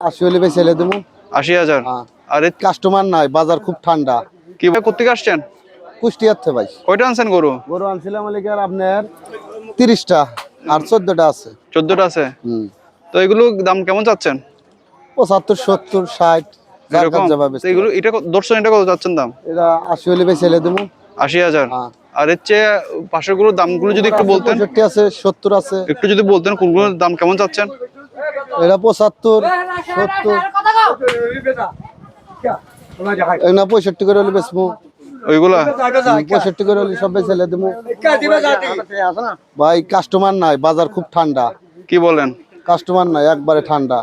আশি হলে বেশি এলে দেবো। আশি হাজার? হ্যাঁ। আর কাস্টমার নাই বাজার খুব ঠান্ডা। কি ভাই কোথেকে আসছেন? কুষ্টিয়ার ভাই। কয়টা আনছেন গরু? গরু আনছিলাম লিগার আপনার তিরিশটা আর চোদ্দটা আছে। চোদ্দটা আছে? তো এগুলো দাম কেমন চাচ্ছেন? পঁচাত্তর সত্তর ষাট এগুলো এটা দর্শন এটা কত চাচ্ছেন দাম? এটা আশি হলে বেশি এলে দেবো। আশি হাজার? হ্যাঁ। আর এর চেয়ে পাশেরগুলোর দামগুলো যদি একটু বলতেন? আছে সত্তর আছে। একটু যদি বলতেন কোনগুলোর দাম কেমন চাচ্ছেন? এটা পঁচাত্তর সত্তর। এটা পঁয়ষট্টি করে হলে বেচবো। ওইগুলা? পঁয়ষট্টি করে হলে সব বেশি দেবো। ভাই কাস্টমার নাই বাজার খুব ঠান্ডা। কি বলেন? কাস্টমার নাই একবারে ঠান্ডা।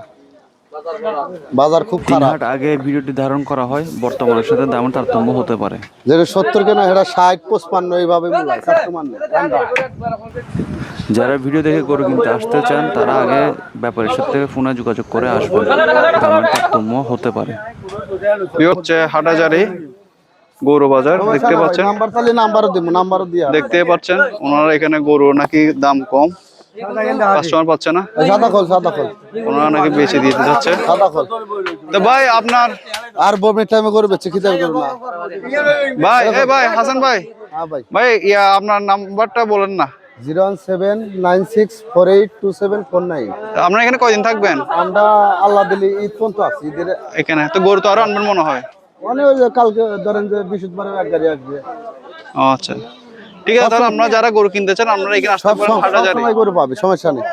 বাজার খুব খারাপ। হাট আগে ভিডিওটি ধারণ করা হয় বর্তমানের সাথে দামের তারতম্য হতে পারে। যেটা সত্তর কেনা সেটা ষাট পঁচপান্ন এইভাবে যারা ভিডিও দেখে গরু কিনতে আসতে চান তারা আগে ব্যাপারের সাথে ফোনে যোগাযোগ করে আসবেন। দামের তারতম্য হতে পারে। হচ্ছে হাটাজারি গরু বাজার দেখতে পাচ্ছেন? নাম্বার তাহলে নাম্বারও দিব নাম্বারও দিয়া দেখতে পাচ্ছেন ওনারা এখানে গরু নাকি দাম কম। কাস্টমার পাচ্ছে না? সাদা খোল সাদা খোল। ওনারা নাকি বেঁচে দিতে যাচ্ছে। সাদা খোল। তো ভাই আপনার আর বমের টাইমে করবে চিকিৎসা করবে না। ভাই এই ভাই হাসান ভাই। হ্যাঁ ভাই। ভাই ইয়া আপনার নাম্বারটা বলেন না। Zero one seven nine six four eight two seven four nine. আপনারা এখানে কয়দিন থাকবেন? আমরা আল্লাহ দিলি ঈদ পর্যন্ত আছি ঈদের এখানে। তো গরু তো আরও আনবেন মনে হয়। মানে ওই কালকে ধরেন যে বৃহস্পতিবার এক গাড়ি আসবে। আচ্ছা। ঠিক আছে তাহলে আপনারা যারা গরু কিনতে চান আপনারা এখানে আসতে পারেন গরু পাবে সমস্যা নেই।